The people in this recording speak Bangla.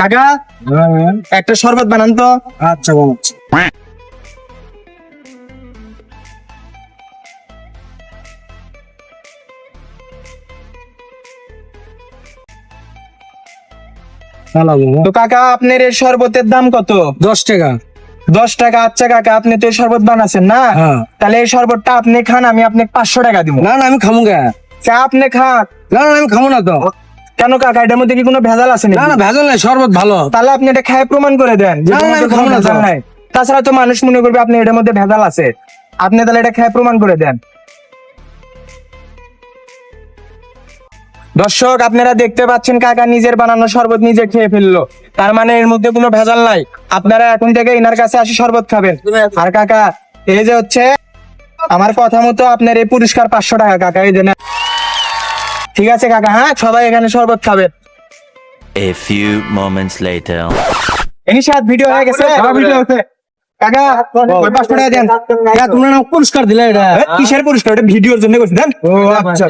কাকা একটা শরবত বানান তো। আচ্ছা বানাচ্ছি। তো কাকা আপনার এই শরবতের দাম কত? দশ টাকা। দশ টাকা আচ্ছা কাকা আপনি তো এই শরবত বানাচ্ছেন না? হ্যাঁ। তাহলে এই শরবতটা আপনি খান আমি আপনাকে পাঁচশো টাকা দিব। না না আমি খামু গা। চা আপনি খান। না না আমি খামু না তো। কেন কাকা এটার মধ্যে কি কোনো ভেজাল আছে না না ভেজাল নাই শরবত ভালো। তাহলে আপনি এটা খায় প্রমাণ করে দেন না, না, এটার মধ্যে আমি কোনো খাব না নাই। তাছাড়া তো মানুষ মনে করবে আপনি এটার মধ্যে ভেজাল আছে। আপনি তাহলে এটা খায় প্রমাণ করে দেন। দর্শক আপনারা দেখতে পাচ্ছেন কাকা নিজের বানানো শরবত নিজে খেয়ে ফেলল। তার মানে এর মধ্যে কোনো ভেজাল নাই। আপনারা এখন থেকে ইনার কাছে আসি শরবত খাবেন। আর কাকা এই যে হচ্ছে আমার কথা মতো আপনার এই পুরস্কার পাঁচশো টাকা কাকা এই যে। ঠিক আছে কাকা হ্যাঁ? সবাই এখানে শরবত খাবে। A few moments later. এনিশাদ ভিডিও হয়ে গেছে? আমার ভিডিও হয়েছে। কাকা ওই পাঁচশো টাকা দেন। কাকা তোমরা না পুরস্কার দিলে এটা। কিসের পুরস্কার? এটা ভিডিওর জন্য করছি দেন? ও আচ্ছা.